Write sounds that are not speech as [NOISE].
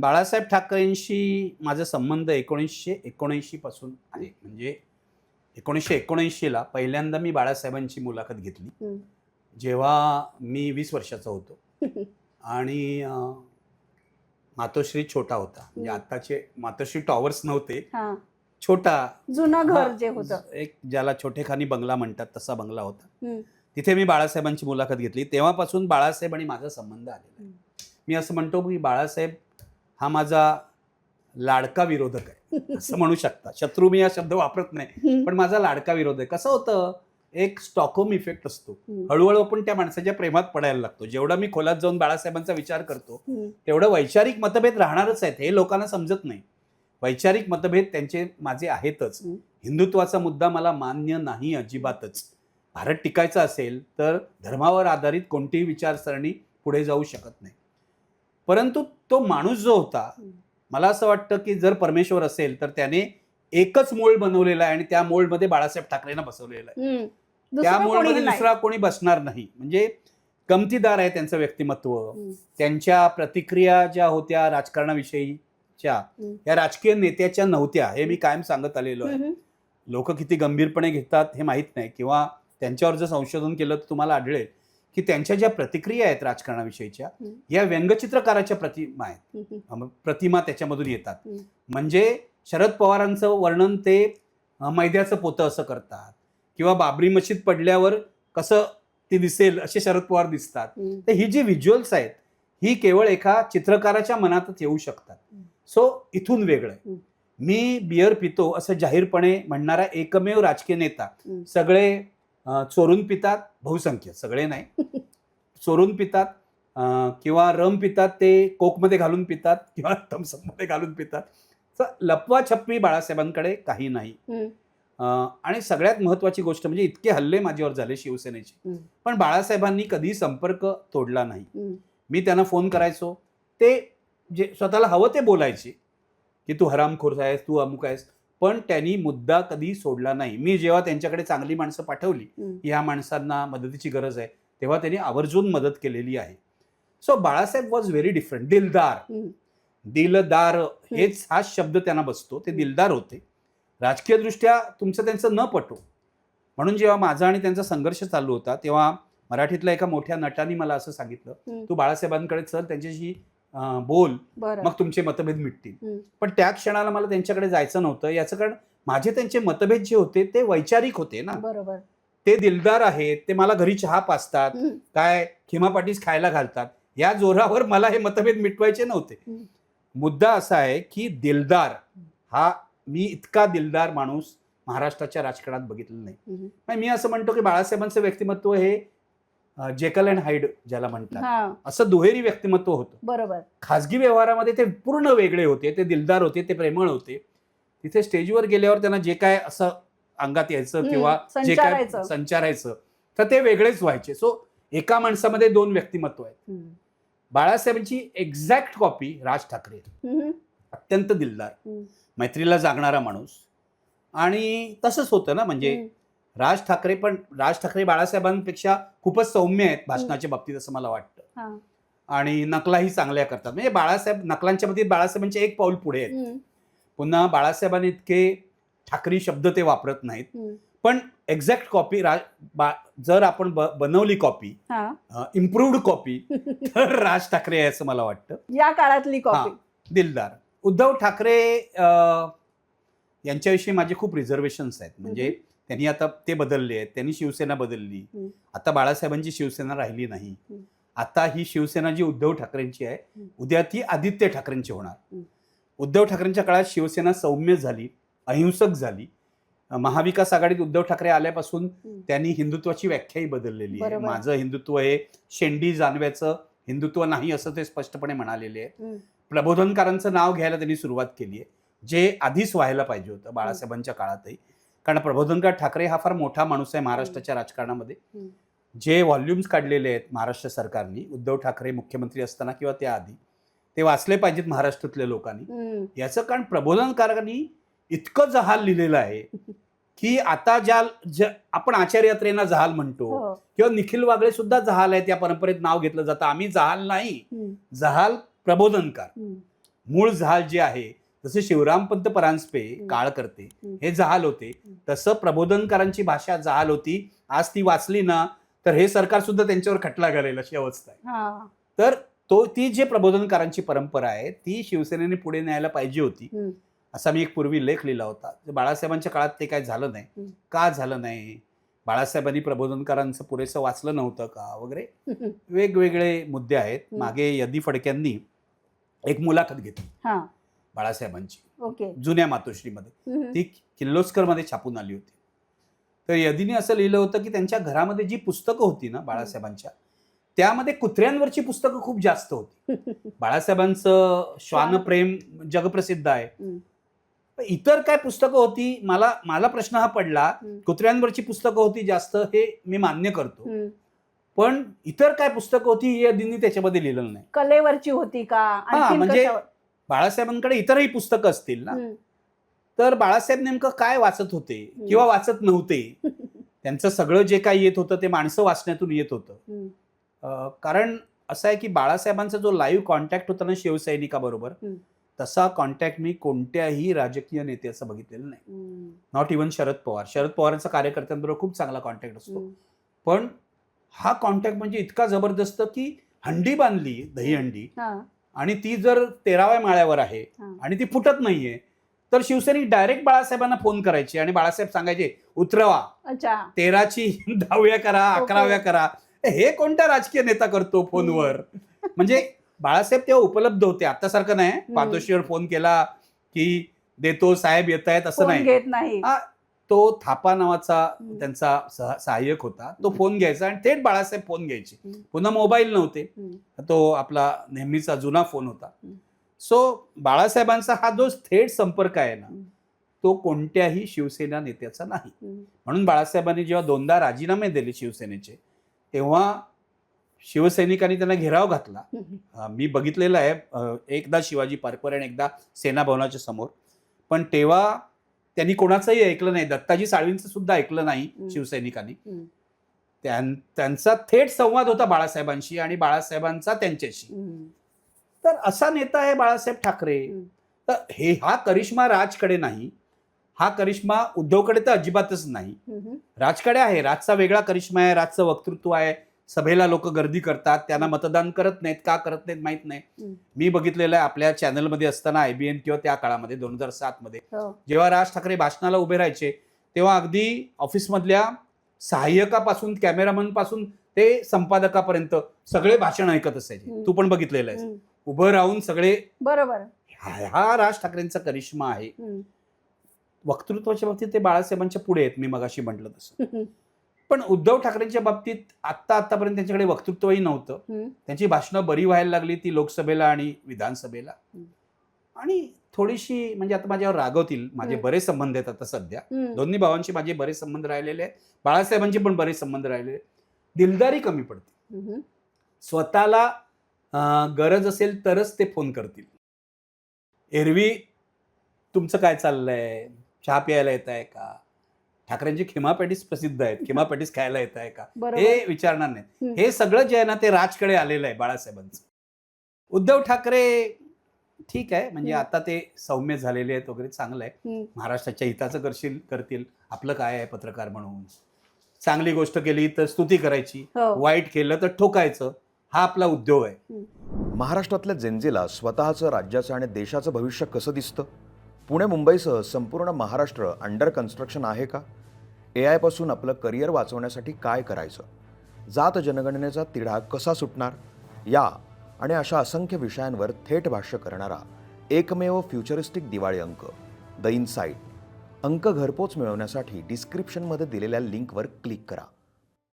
बाळासाहेब ठाकरेंशी माझा संबंध एकोणीसशे एकोणऐंशी पासून आहे. म्हणजे एकोणीसशे एकोणऐंशीला पहिल्यांदा मी बाळासाहेबांची मुलाखत घेतली. जेव्हा मी वीस वर्षाचा होतो. [LAUGHS] आणि मातोश्री छोटा होता. म्हणजे. आताचे मातोश्री टॉवर्स नव्हते. छोटा. जुनं घर जे होतं. एक ज्याला छोटेखानी बंगला म्हणतात तसा बंगला होता. तिथे मी बाळासाहेबांची मुलाखत घेतली. तेव्हापासून बाळासाहेब आणि माझा संबंध आलेला. मी असं म्हणतो की बाळासाहेब हा माझा लाडका विरोधक आहे. असं म्हणू शकता. शत्रू मी हा शब्द वापरत नाही. पण माझा लाडका विरोध आहे. कसं होतं? एक स्टॉकहोम इफेक्ट असतो. हळूहळू आपण त्या माणसाच्या प्रेमात पडायला लागतो. जेवढा मी खोलात जाऊन बाळासाहेबांचा विचार करतो. तेवढं वैचारिक मतभेद राहणारच आहेत. हे लोकांना समजत नाही. वैचारिक मतभेद त्यांचे माझे आहेतच. हिंदुत्वाचा मुद्दा मला मान्य नाही अजिबातच. भारत टिकायचा असेल तर धर्मावर आधारित कोणतीही विचारसरणी पुढे जाऊ शकत नाही. परंतु तो माणूस जो होता. मला असं वाटतं की जर परमेश्वर असेल तर त्याने एकच मोल्ड बनवलेला आहे आणि त्या मोल्डमध्ये बाळासाहेब ठाकरेंना बसवलेलं आहे. त्या मोल्डमध्ये. दुसरा कोणी बसणार नाही म्हणजे गमतीदार आहे त्यांचं व्यक्तिमत्व. त्यांच्या प्रतिक्रिया ज्या होत्या राजकारणाविषयीच्या. या राजकीय नेत्याच्या नव्हत्या हे मी कायम सांगत आलेलो आहे. लोक किती गंभीरपणे घेतात हे माहीत नाही किंवा त्यांच्यावर जर संशोधन केलं तर तुम्हाला आढळेल की त्यांच्या ज्या प्रतिक्रिया आहेत राजकारणाविषयीच्या. या व्यंगचित्रकाराच्या प्रतिमा आहेत प्रतिमा त्याच्यामधून येतात. म्हणजे शरद पवारांचं वर्णन ते मैद्याचं पोतं असं करतात किंवा बाबरी मशीद पडल्यावर कसं ती दिसेल असे शरद पवार दिसतात. तर ही जी व्हिज्युअल्स आहेत ही केवळ एका चित्रकाराच्या मनातच येऊ शकतात. सो इथून वेगळं आहे. मी बियर पितो असं जाहीरपणे म्हणणारा एकमेव राजकीय नेता. सगळे चोरून पितात बहुसंख्य सगळे नाही. [LAUGHS] चोरून पितात किंवा रम पितात ते कोकमध्ये घालून पितात किंवा थम्सअपमध्ये घालून पितात. तर लपवा छप्पी बाळासाहेबांकडे काही नाही. आणि सगळ्यात महत्त्वाची गोष्ट म्हणजे इतके हल्ले माझ्यावर झाले शिवसेनेचे. पण बाळासाहेबांनी कधी संपर्क तोडला नाही. मी त्यांना फोन करायचो. ते जे स्वतःला हवं ते बोलायचे की तू हरामखोर आहेस तू अमुक आहेस. पण त्यांनी मुद्दा कधी सोडला नाही. मी जेव्हा त्यांच्याकडे चांगली माणसं पाठवली ह्या माणसांना मदतीची गरज आहे तेव्हा त्यांनी आवर्जून मदत केलेली आहे. So Balasaheb was very different दिलदार. दिलदार हेच हा शब्द त्यांना बसतो. ते दिलदार होते. राजकीयदृष्ट्या तुमचं त्यांचं न पटो. म्हणून जेव्हा माझा आणि त्यांचा संघर्ष चालू होता तेव्हा मराठीतल्या एका मोठ्या नटाने मला असं सांगितलं. तू बाळासाहेबांकडे चल त्यांच्याशी बोल मग तुमचे मतभेद मिटतील. पण त्या क्षणाला मला त्यांच्याकडे जायचं नव्हतं. याचं कारण माझे त्यांचे मतभेद जे होते ते वैचारिक होते ना. बरोबर. ते दिलदार आहेत ते मला घरी चहा पाचतात. काय खिमापाटीस खायला घालतात या जोरावर मला हे मतभेद मिटवायचे नव्हते. मुद्दा असा आहे की दिलदार हा मी इतका दिलदार माणूस महाराष्ट्राच्या राजकारणात बघितलेला नाही मी असं म्हणतो की बाळासाहेबांचं व्यक्तिमत्व हे जेकल अँड हाईड ज्याला म्हणतात असं दुहेरी व्यक्तिमत्व होतं बरोबर खाजगी व्यवहारामध्ये ते पूर्ण वेगळे होते ते दिलदार होते ते प्रेमळ होते तिथे स्टेजवर गेल्यावर त्यांना जे काय असं अंगात यायचं किंवा जे काय संचारायचं. तर ते वेगळेच व्हायचे सो एका माणसामध्ये दोन व्यक्तिमत्व आहेत. बाळासाहेबांची एक्झॅक्ट कॉपी राज ठाकरे. अत्यंत दिलदार. मैत्रीला जागणारा माणूस आणि तसंच होतं ना म्हणजे. राज ठाकरे पण राज ठाकरे बाळासाहेबांपेक्षा खूपच सौम्य आहेत भाषणाच्या बाबतीत असं मला वाटतं. हा. आणि नकलाही चांगल्या करतात. म्हणजे बाळासाहेब नकलांच्या बाबतीत बाळासाहेबांचे एक पाऊल पुढे आहेत. पुन्हा बाळासाहेबांनी इतके ठाकरी शब्द ते वापरत नाहीत. पण एक्झॅक्ट कॉपी जर आपण बनवली कॉपी इम्प्रूव्ड कॉपी तर राज ठाकरे आहे असं मला वाटतं. या काळातली कॉपी दिलदार. उद्धव ठाकरे यांच्याविषयी माझे खूप रिझर्वेशन्स आहेत. म्हणजे त्यांनी आता ते बदलले आहेत त्यांनी शिवसेना बदलली. आता बाळासाहेबांची शिवसेना राहिली नाही. आता ही शिवसेना जी उद्धव ठाकरेंची आहे. उद्या ती आदित्य ठाकरेंची होणार. उद्धव ठाकरेंच्या काळात शिवसेना सौम्य झाली अहिंसक झाली महाविकास आघाडीत उद्धव ठाकरे आल्यापासून. त्यांनी हिंदुत्वाची व्याख्याही बदललेली आहे. माझं हिंदुत्व हे शेंडी जानव्याचं हिंदुत्व नाही असं ते स्पष्टपणे म्हणालेले आहे. प्रबोधनकारांचं नाव घ्यायला त्यांनी सुरुवात केली आहे जे आधीच व्हायला पाहिजे होतं बाळासाहेबांच्या काळातही कारण प्रबोधनकार ठाकरे हा फार मोठा माणूस आहे महाराष्ट्राच्या राजकारणामध्ये. जे व्हॉल्युम्स काढलेले आहेत महाराष्ट्र सरकारने उद्धव ठाकरे मुख्यमंत्री असताना किंवा त्याआधी ते वाचले पाहिजेत महाराष्ट्रातल्या लोकांनी. याचं कारण प्रबोधनकारांनी इतकं जहाल लिहिलेलं आहे [LAUGHS] की आता ज्या आपण आचार्य यात्रेना जहाल म्हणतो हो. किंवा निखिल वागळे सुद्धा जहाल आहेत या परंपरेत नाव घेतलं जातं आम्ही जहाल नाही. जहाल प्रबोधनकार. मूळ जहाल जे आहे जसे शिवरामपंत परांजपे. काळ करते. हे जहाल होते. तसं प्रबोधनकारांची भाषा जहाल होती. आज ती वाचली ना तर हे सरकार सुद्धा त्यांच्यावर खटला घालेल अशी अवस्था आहे. हा. तर तो ती जे प्रबोधनकारांची परंपरा आहे ती शिवसेनेने पुढे न्यायला पाहिजे होती. असा मी एक पूर्वी लेख लिहिला होता. बाळासाहेबांच्या काळात ते काय झालं नाही. का झालं नाही? बाळासाहेबांनी प्रबोधनकारांचं पुरेसं वाचलं नव्हतं का? वगैरे [LAUGHS] वेगवेगळे मुद्दे आहेत. मागे यदी फडक्यांनी एक मुलाखत घेतली. बाळासाहेबांची. ओके. जुन्या मातोश्रीमध्ये. ती किर्लोस्करमध्ये छापून आली होती. तर यदीने असं लिहिलं होतं की त्यांच्या घरामध्ये जी पुस्तकं होती ना बाळासाहेबांच्या त्यामध्ये कुत्र्यांवरची पुस्तकं खूप जास्त होती. [LAUGHS] बाळासाहेबांचं श्वानप्रेम जगप्रसिद्ध आहे. इतर काय पुस्तकं होती? मला मला प्रश्न हा पडला. कुत्र्यांवरची पुस्तकं होती जास्त हे मी मान्य करतो. पण इतर काय पुस्तकं होती हे यदींनी त्याच्यामध्ये लिहिलं नाही. कलेवरची होती का? म्हणजे? बाळासाहेबांकडे इतरही पुस्तकं असतील ना. तर बाळासाहेब नेमकं काय वाचत होते किंवा वाचत नव्हते [LAUGHS] त्यांचं सगळं जे काही येत होतं ते माणसं वाचण्यातून येत होतं कारण असं आहे की बाळासाहेबांचा जो लाईव्ह कॉन्टॅक्ट होता ना शिवसैनिकाबरोबर. तसा कॉन्टॅक्ट मी कोणत्याही राजकीय नेत्याचं बघितलेलं नाही. नॉट इवन शरद पवार शरद पवारांचा कार्यकर्त्यांबरोबर खूप चांगला कॉन्टॅक्ट असतो. पण हा कॉन्टॅक्ट म्हणजे इतका जबरदस्त की हंडी बांधली दहीहंडी हा. आणि ती जर तेराव्या माळ्यावर आहे. आणि ती फुटत नाहीये तर शिवसैनिक डायरेक्ट बाळासाहेबांना फोन करायचे आणि बाळासाहेब सांगायचे उतरवा. तेराची [LAUGHS] दहाव्या करा. अकराव्या करा. हे कोणता राजकीय नेता करतो फोनवर? [LAUGHS] म्हणजे बाळासाहेब तेव्हा उपलब्ध होते आता सारखं नाही पातोशीवर फोन केला की देतो साहेब येत आहेत असं नाही. तो थापा नावाचा. त्यांचा सह- सहाय्यक होता तो फोन घ्यायचा आणि थेट बाळासाहेब फोन घ्यायचे. पुन्हा मोबाईल नव्हते. तो आपला नेहमीचा जुना फोन होता. सो बाळासाहेबांचा हा जो थेट संपर्क आहे ना. तो कोणत्याही शिवसेना नेत्याचा नाही. म्हणून बाळासाहेबांनी जेव्हा दोनदा राजीनामे दिले शिवसेनेचे तेव्हा शिवसैनिकांनी त्यांना घेराव घातला मी बघितलेलं आहे एकदा शिवाजी पार्कवर आणि एकदा सेना भवनाच्या समोर पण तेव्हा त्यांनी कोणाचंही ऐकलं नाही. दत्ताजी साळवींचं सुद्धा ऐकलं नाही. शिवसैनिकांनी. त्यांचा थेट संवाद होता बाळासाहेबांशी आणि बाळासाहेबांचा त्यांच्याशी. तर असा नेता आहे बाळासाहेब ठाकरे. तर हे हा करिश्मा राजकडे नाही. हा करिश्मा उद्धवकडे तर अजिबातच नाही. राजकडे आहे. राजचा वेगळा करिश्मा आहे. राजचं वक्तृत्व आहे. सभेला लोक गर्दी करतात त्यांना मतदान करत नाहीत का करत नाहीत माहीत नाही. मी बघितलेलं आहे आपल्या चॅनलमध्ये असताना आयबीएन किंवा त्या काळामध्ये दोन हजार सात मध्ये हो. जेव्हा राज ठाकरे भाषणाला उभे राहायचे तेव्हा अगदी ऑफिसमधल्या सहाय्यकापासून कॅमेरामनपासून ते संपादकापर्यंत सगळे भाषण ऐकत असायचे. तू पण बघितलेलं आहे. उभं राहून सगळे बरोबर हा राज ठाकरेंचा करिश्मा आहे. वक्तृत्वाच्या बाबतीत ते बाळासाहेबांच्या पुढे आहेत मी मगाशी म्हटलं तसं. पण उद्धव ठाकरेंच्या बाबतीत आत्ता आतापर्यंत त्यांच्याकडे वक्तृत्वही नव्हतं. त्यांची भाषणं बरी व्हायला लागली ती लोकसभेला आणि विधानसभेला. आणि थोडीशी म्हणजे आता माझ्यावर रागवतील माझे. बरेच संबंध आहेत आता सध्या. दोन्ही भावांशी माझे बरेच संबंध राहिलेले आहेत बाळासाहेबांचे पण बरेच संबंध राहिलेले. दिलदारी कमी पडते. स्वतःला गरज असेल तरच ते फोन करतील एरवी तुमचं काय चाललंय चहा प्यायला येत आहे का ठाकरेंची खिमा पॅटीस प्रसिद्ध आहेत. खिमा [LAUGHS] पॅटीस खायला येत आहे का? हे विचारणार नाही. हे सगळं जे आहे ना ते राजकडे आलेलं आहे बाळासाहेबांचं. उद्धव ठाकरे ठीक आहे म्हणजे. आता ते सौम्य झालेले आहेत वगैरे चांगलं आहे. महाराष्ट्राच्या हिताचं करशील करतील. आपलं काय आहे पत्रकार म्हणून? चांगली गोष्ट केली तर स्तुती करायची. हो. वाईट केलं तर ठोकायचं. हा आपला उद्योग आहे. महाराष्ट्रातल्या जेंजेला स्वतःचं राज्याचं आणि देशाचं भविष्य कसं दिसतं? पुणे मुंबईसह संपूर्ण महाराष्ट्र अंडर कन्स्ट्रक्शन आहे का? ए आयपासून आपलं करिअर वाचवण्यासाठी काय करायचं? जात जनगणनेचा तिढा कसा सुटणार? या आणि अशा असंख्य विषयांवर थेट भाष्य करणारा एकमेव फ्युचरिस्टिक दिवाळी अंक द इनसाईट अंक घरपोच मिळवण्यासाठी डिस्क्रिप्शनमध्ये दिलेल्या लिंकवर क्लिक करा.